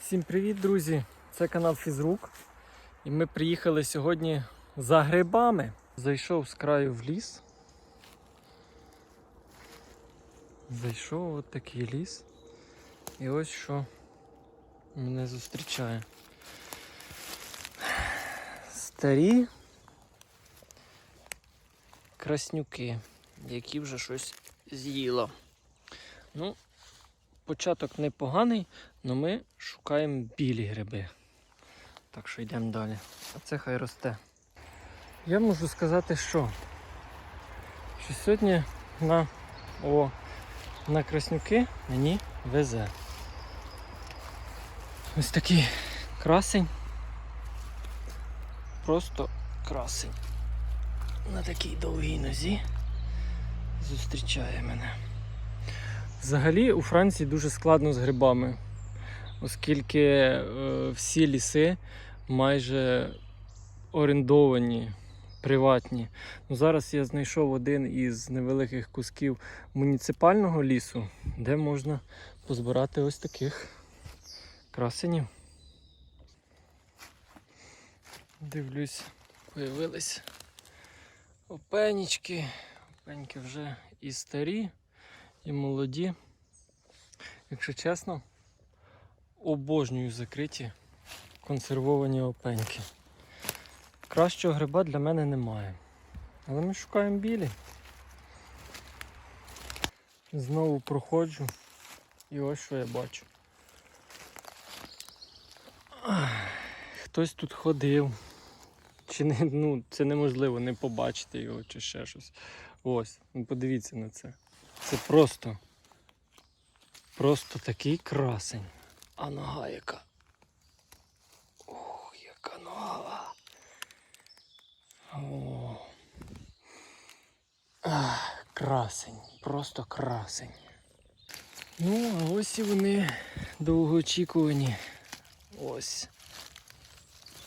Всім привіт, друзі! Це канал Фізрук. І ми приїхали сьогодні за грибами. Зайшов з краю в ліс. Зайшов от такий ліс. І ось що мене зустрічає. Старі краснюки, які вже щось з'їло. Ну, початок непоганий, але ми шукаємо білі гриби. Так що йдемо далі. А це хай росте. Я можу сказати, що, що сьогодні на, о, на краснюки мені везе. Ось такий красень. Просто красень. На такій довгій нозі зустрічає мене. Взагалі у Франції дуже складно з грибами, оскільки е, всі ліси майже орендовані, приватні. Ну, зараз я знайшов один із невеликих кусків муніципального лісу, де можна позбирати ось таких красенів. Дивлюсь, появились опенічки. Опеньки вже і старі і молоді. Якщо чесно, обожнюю закриті консервовані опеньки. Кращого гриба для мене немає. Але ми шукаємо білі. Знову проходжу і ось що я бачу. Хтось тут ходив. Чи не, ну, це неможливо не побачити його чи ще щось. Ось, ну подивіться на це. Це просто. Просто такий красень. А нога яка. Ох, яка нога. О. Ах, красень. Просто красень. Ну, а ось і вони довгоочікувані. Ось.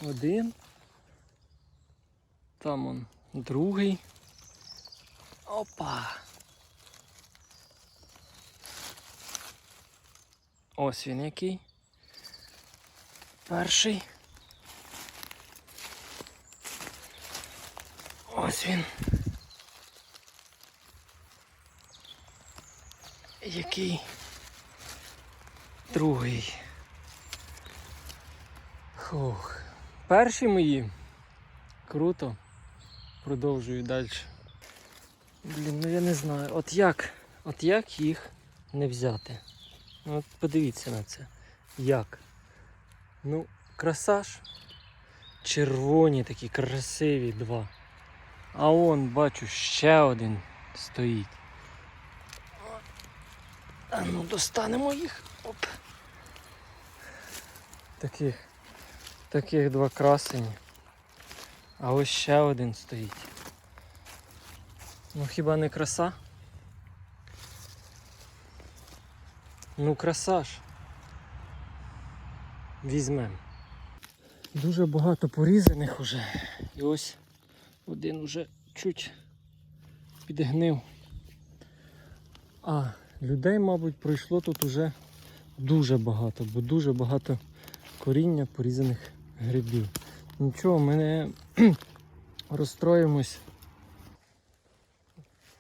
Один. Там он другий. Опа. Ось він який. Перший. Ось він. Який другий. Хух. Перші мої. Круто. Продовжую далі. Блін, ну я не знаю. От як, от як їх не взяти? Ну, От подивіться на це. Як? Ну, красаж. Червоні такі красиві два. А он, бачу, ще один стоїть. А ну достанемо їх. Оп. Таких, таких два красені. А ось ще один стоїть. Ну хіба не краса? Ну краса ж. Візьмем. Дуже багато порізаних уже. І ось один уже чуть підгнив. А людей, мабуть, пройшло тут уже дуже багато, бо дуже багато коріння порізаних грибів. Нічого, ми не розстроїмось.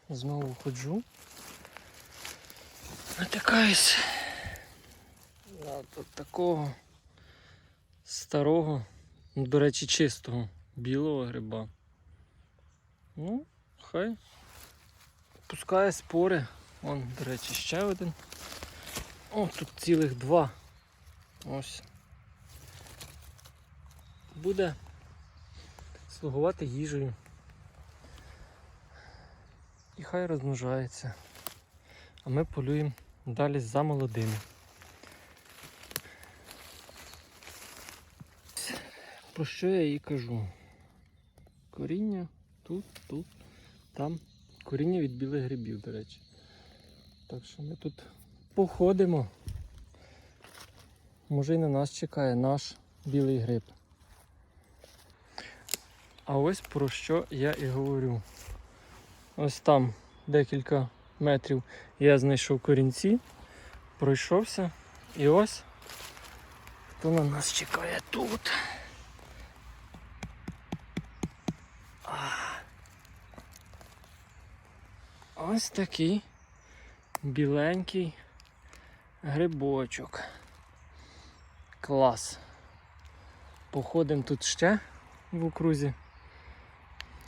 Знову ходжу. Натикаюсь на такого старого, ну, до речі, чистого білого гриба. Ну, хай пускає спори. Вон, до речі, ще один. О, тут цілих два. Ось. Буде слугувати їжею. І хай розмножається. А ми полюємо далі за молодими. Про що я їй кажу? Коріння тут, тут, там. Коріння від білих грибів, до речі. Так що ми тут походимо. Може і на нас чекає наш білий гриб. А ось про що я і говорю. Ось там декілька метрів я знайшов корінці, пройшовся. І ось хто на нас чекає тут. Ось такий біленький грибочок. Клас. Походимо тут ще в окрузі.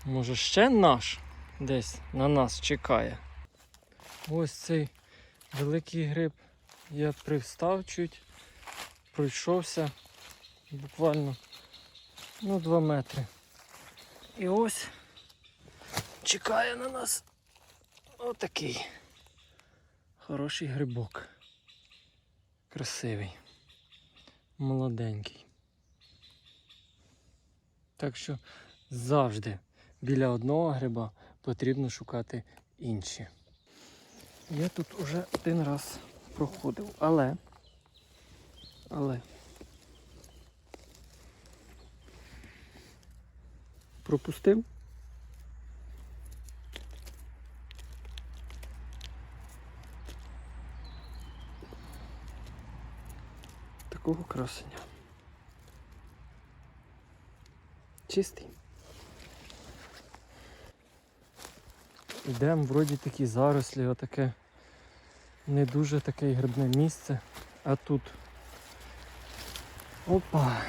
Може ще наш десь на нас чекає. Ось цей великий гриб. Я привстав чуть, пройшовся буквально ну, 2 метри. І ось чекає на нас отакий хороший грибок. Красивий, молоденький. Так що завжди біля одного гриба потрібно шукати інші. Я тут уже один раз проходив, але. Але. Пропустив. Такого красення. Чистий. Йдемо вроді такі зарослі, отаке не дуже таке грибне місце, а тут. Опа.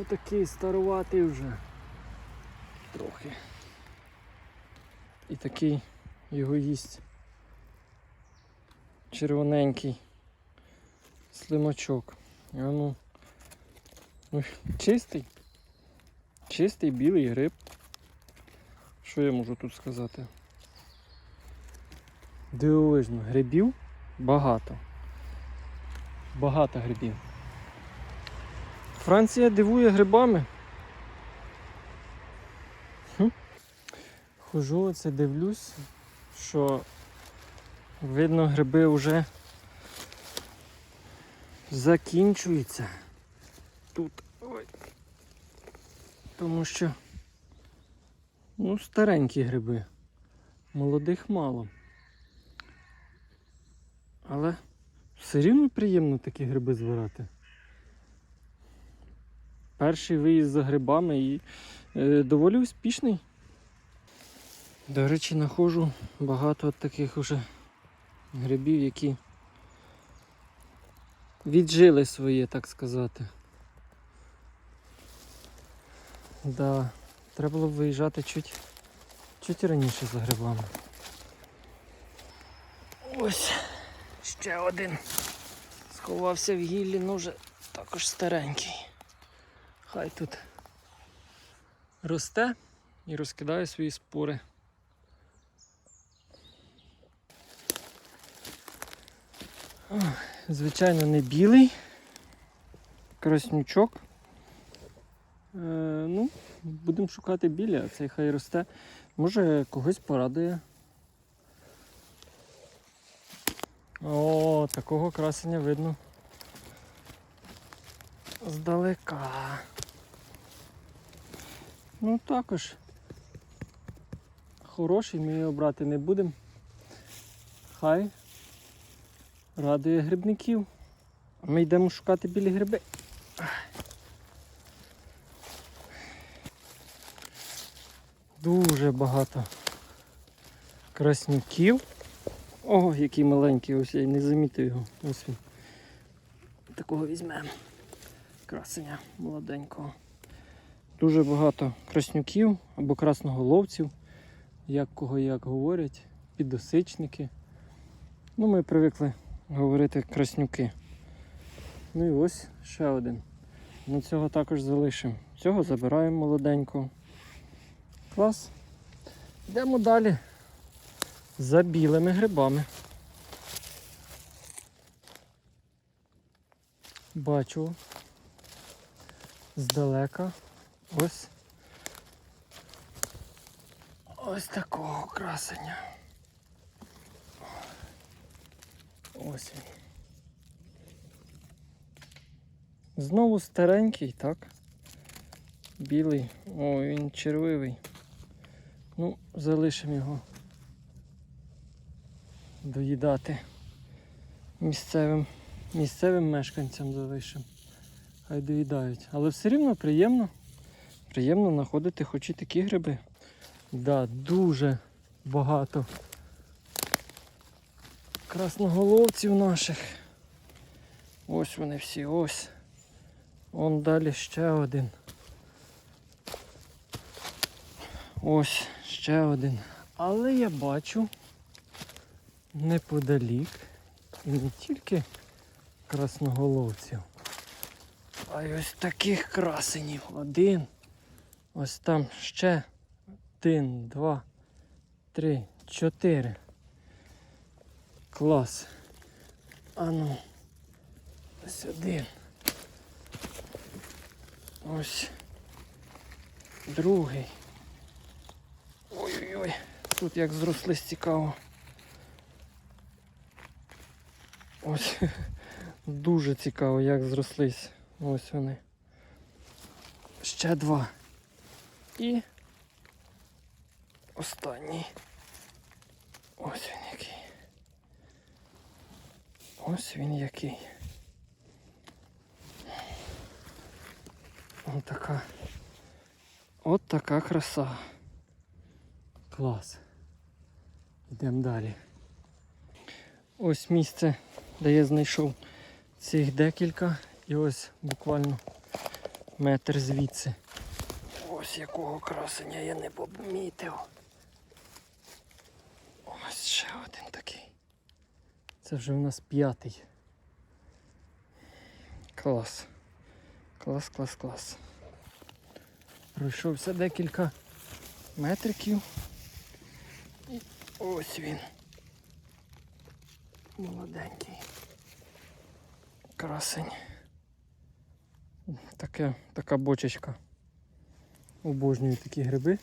Отакий старуватий вже. Трохи. І такий його їсть. Червоненький слимачок. Ну. Ой, чистий. Чистий білий гриб. Що я можу тут сказати? Дивовижно, грибів багато. Багато грибів. Франція дивує грибами. Хожу, оце дивлюсь, що видно гриби вже закінчуються тут. Тому що ну, старенькі гриби. Молодих мало. Але все рівно приємно такі гриби збирати. Перший виїзд за грибами і е, доволі успішний. До речі, знаходжу багато таких уже грибів, які віджили своє, так сказати. Да, треба було б виїжджати чуть, чуть раніше за грибами. Ось ще один. Сховався в гіллі, ну вже також старенький. Хай тут росте і розкидає свої спори. Звичайно, не білий. Краснючок. Е, ну, будемо шукати білі, а цей хай росте. Може когось порадує. О, такого красення видно. Здалека. Ну також. Хороший, ми його брати не будемо. Хай радує грибників. Ми йдемо шукати білі гриби. Дуже багато краснюків. Ого, який маленький, ось я не замітив його. Ось він. Такого візьмемо. Красення молоденького. Дуже багато краснюків або красноголовців, як кого як говорять, підосичники. Ну, ми привикли говорити краснюки. Ну і ось ще один. Ну цього також залишимо. Цього забираємо молоденького. Клас. Йдемо далі за білими грибами. Бачу здалека ось ось такого красення. Ось він. Знову старенький, так? Білий. О, він червивий. Ну, залишимо його доїдати місцевим, місцевим мешканцям залишимо. Хай доїдають. Але все рівно приємно. Приємно знаходити хоч і такі гриби. Да, дуже багато красноголовців наших. Ось вони всі, ось. Он далі ще один. Ось ще один. Але я бачу неподалік і не тільки красноголовців, а й ось таких красенів. Один. Ось там ще один, два, три, чотири. Клас. А ну. Ось один. Ось. Другий. Ой-ой-ой. Тут як зрослись цікаво. Ось. Дуже цікаво, як зрослись. Ось вони. Ще два. І останній. Ось він який. Ось він який. Ось така. От така краса. Клас. Йдемо далі. Ось місце, де я знайшов цих декілька. І ось буквально метр звідси. Ось якого красення я не помітив. Ось ще один такий. Це вже у нас п'ятий. Клас. Клас, клас, клас. Пройшовся декілька метриків. Ось він. Молоденький. Красень. Таке, така бочечка. Обожнюю такі гриби.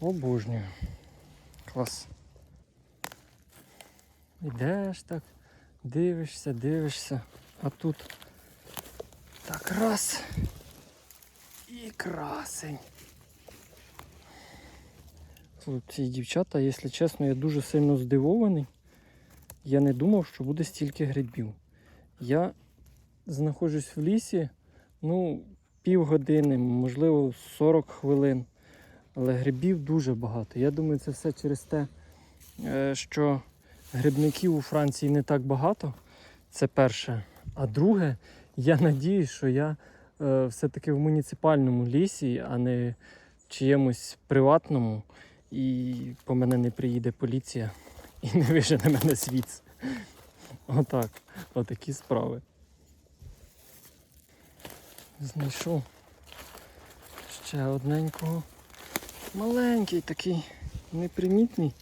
Обожнюю. Клас. Ідеш так, дивишся, дивишся, а тут так раз і красень. Ці дівчата, якщо чесно, я дуже сильно здивований. Я не думав, що буде стільки грибів. Я знаходжусь в лісі, ну, півгодини, можливо, 40 хвилин. Але грибів дуже багато. Я думаю, це все через те, е, що грибників у Франції не так багато. Це перше. А друге, я надіюсь, що я е, все-таки в муніципальному лісі, а не в чиємусь приватному, і по мене не приїде поліція і не вижене мене звідси. Отак. Отакі справи. Знайшов ще одненького. Маленький такий, непримітний.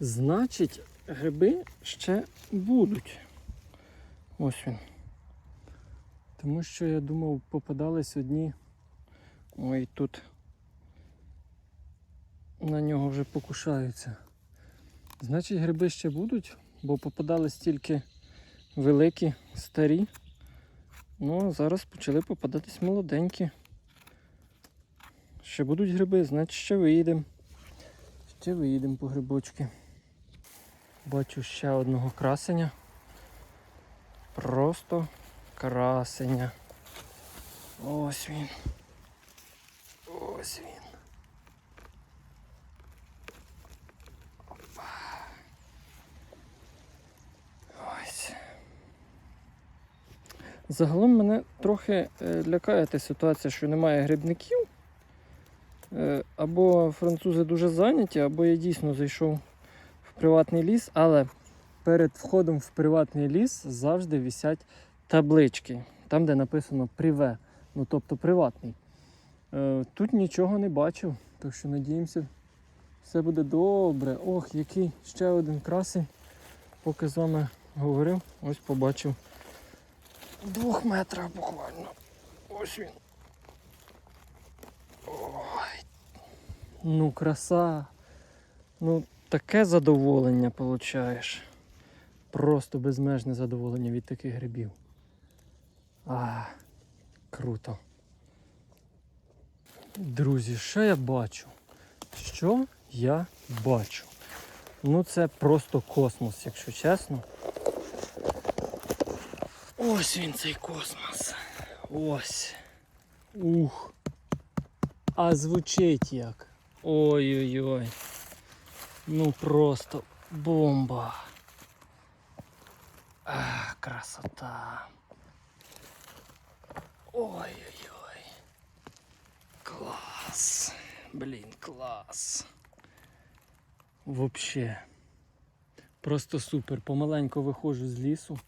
Значить, гриби ще будуть. Ось він. Тому що я думав, попадались одні. Ой, тут на нього вже покушаються. Значить, гриби ще будуть, бо попадались тільки великі, старі. Ну, а зараз почали попадатись молоденькі. Ще будуть гриби, значить ще виїдемо. Ще виїдемо по грибочки. Бачу ще одного красеня. Просто красеня. Ось він. Ось він. Загалом мене трохи е, лякає та ситуація, що немає грибників. Е, Або французи дуже зайняті, або я дійсно зайшов в приватний ліс, але перед входом в приватний ліс завжди висять таблички, там, де написано приве, ну тобто приватний. Е, Тут нічого не бачив, так що надіємося, все буде добре. Ох, який ще один красень. Поки з вами говорив, ось побачив. Двох метрах буквально. Ось він. Ой. Ну, краса. Ну, таке задоволення получаєш. Просто безмежне задоволення від таких грибів. А, круто. Друзі, що я бачу? Що я бачу? Ну це просто космос, якщо чесно. Ось він цей космос. Ось. Ух. А звучить як. Ой-ой-ой. Ну просто бомба. А, красота. Ой-ой-ой. Клас. Блін, клас. Вообще. Просто супер. Помаленьку виходжу з лісу.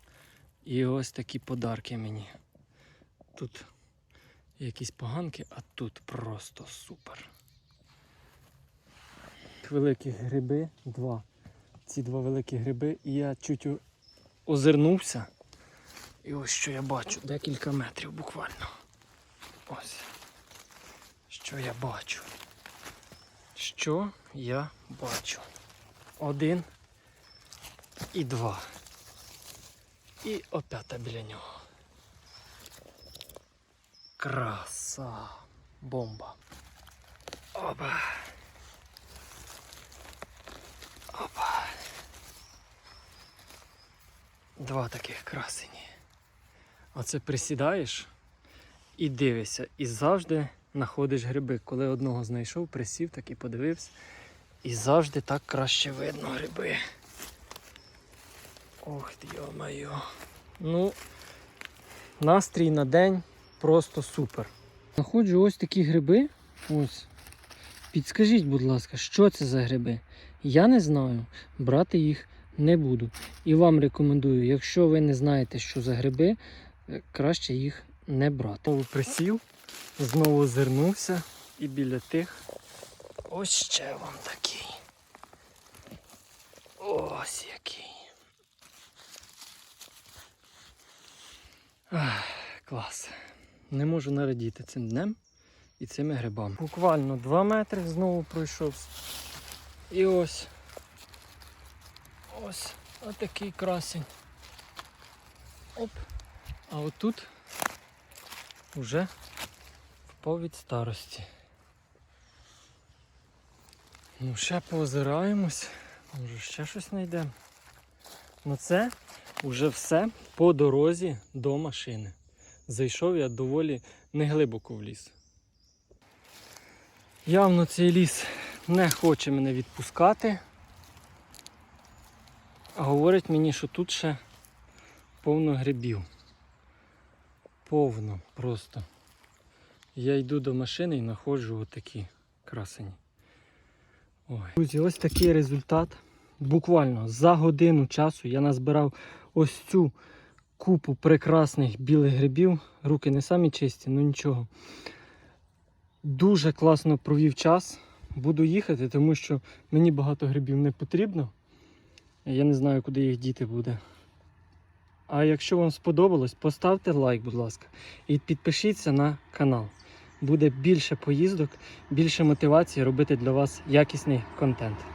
І ось такі подарки мені. Тут якісь поганки, а тут просто супер. Великі гриби, два. Ці два великі гриби, і я чуть озирнувся. І ось що я бачу, декілька метрів буквально. Ось. Що я бачу. Що я бачу? Один і два. І опята біля нього. Краса. Бомба. Опа. Опа. Два таких красені. Оце присідаєш і дивишся, і завжди знаходиш гриби. Коли одного знайшов, присів, так і подивився. І завжди так краще видно гриби. Ох йо-моє. Ну, настрій на день просто супер. Знаходжу ось такі гриби. Ось. Підскажіть, будь ласка, що це за гриби? Я не знаю. Брати їх не буду. І вам рекомендую, якщо ви не знаєте, що за гриби, е, краще їх не брати. Знову присів, знову зернувся і біля тих. Ось ще вам такий. Ось який. Ах, клас. Не можу нарадіти цим днем і цими грибами. Буквально 2 метри знову пройшов. І ось. Ось отакий красень. Оп. А отут вже впав від старості. Ну, ще поозираємось, може ще щось знайдемо. Ну це вже все по дорозі до машини. Зайшов я доволі неглибоко в ліс. Явно цей ліс не хоче мене відпускати. А говорить мені, що тут ще повно грибів. Повно просто. Я йду до машини і знаходжу отакі красені. Друзі, ось такий результат. Буквально за годину часу я назбирав ось цю купу прекрасних білих грибів. Руки не самі чисті, ну нічого. Дуже класно провів час. Буду їхати, тому що мені багато грибів не потрібно. Я не знаю, куди їх діти буде. А якщо вам сподобалось, поставте лайк, будь ласка, і підпишіться на канал. Буде більше поїздок, більше мотивації робити для вас якісний контент.